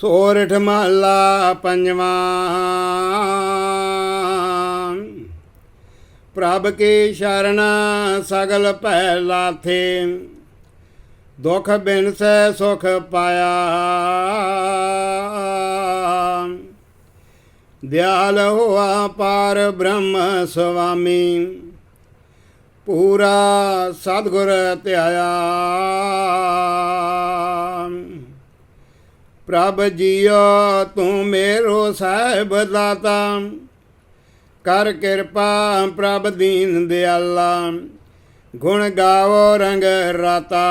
ਸੋਰਠ ਮਹਲਾ ਪੰਜਵਾਂ। ਪ੍ਰਭ ਕੀ ਸ਼ਰਨ ਸਗਲ ਭੈ ਲਾਥੇ। ਦੁਖ ਬਿਨ ਸੈ ਸੁਖ ਪਾਇਆ। ਦਿਆਲ ਹੋਆ ਪਾਰ ਬ੍ਰਹਮ ਸੁਆਮੀ। ਪੂਰਾ ਸਤਿਗੁਰ ਧਿਆਇਆ। ਪ੍ਰਭ ਜੀਓ, ਤੂੰ ਮੇਰੋ ਸਾਹਿਬ ਦਾਤਾ। ਕਰ ਕਿਰਪਾ ਪ੍ਰਭ ਦੀਨ ਦਿਆਲਾ। ਗੁਣ ਗਾਵੋ ਰੰਗ ਰਾਤਾ।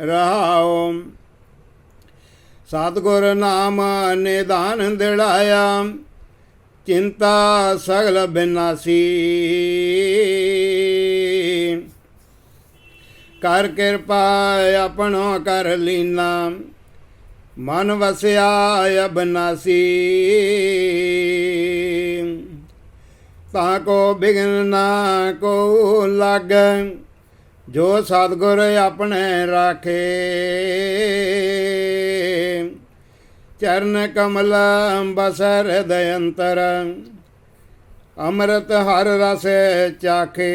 ਰਹਾਉ ਸਤਿਗੁਰ ਨਾਮ ਨਿਦਾਨ ਦਿੜਾਇਆ ਚਿੰਤਾ ਸਗਲ ਬਿਨਾਸੀ। ਕਰ ਕਿਰਪਾ ਆਪਣੋ ਕਰ ਲੀਨਾ ਮਨ ਵਸਿਆ ਅਬਨਾਸੀ। ਤਾ ਕੋ ਬਿਗਨ ਨਾ ਕੋ ਲੱਗ, ਜੋ ਸਤਿਗੁਰ ਆਪਣੇ ਰਾਖੇ। ਚਰਨ ਕਮਲ ਬਸਰ ਦਯੰਤਰ ਅੰਮ੍ਰਿਤ ਹਰ ਰਸ ਚਾਖੇ।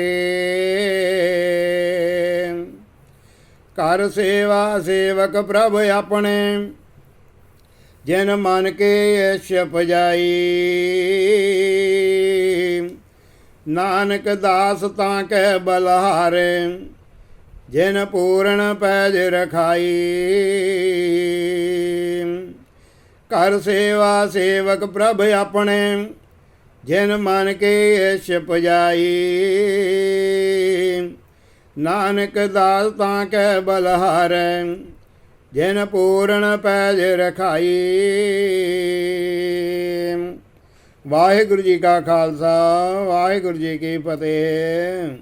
ਕਰ ਸੇਵਾ ਸੇਵਕ ਪ੍ਰਭ ਆਪਣੇ। ਜਿਨ ਮਨ ਕੇ ਇਛ ਪਜਾਈ ਨਾਨਕ ਦਾਸ ਤਾਂ ਕਹਿ ਬਲਹਾਰੇ, ਜਿਨ ਪੂਰਨ ਪੈਜ ਰਖਾਈ। ਕਰ ਸੇਵਾ ਸੇਵਕ ਪ੍ਰਭ ਆਪਣੇ, ਜਿਨ ਮਨ ਕੇ ਇਛ ਪਜਾਈ ਨਾਨਕ ਦਾਸ ਤਾਂ ਕੈ ਬਲਹਾਰੈ, ਜਿਨ ਪੂਰਨ ਪੈਜ ਰਖਾਈ। ਵਾਹਿਗੁਰੂ ਜੀ ਕਾ ਖਾਲਸਾ, ਵਾਹਿਗੁਰੂ ਜੀ ਕੀ ਫਤਿਹ।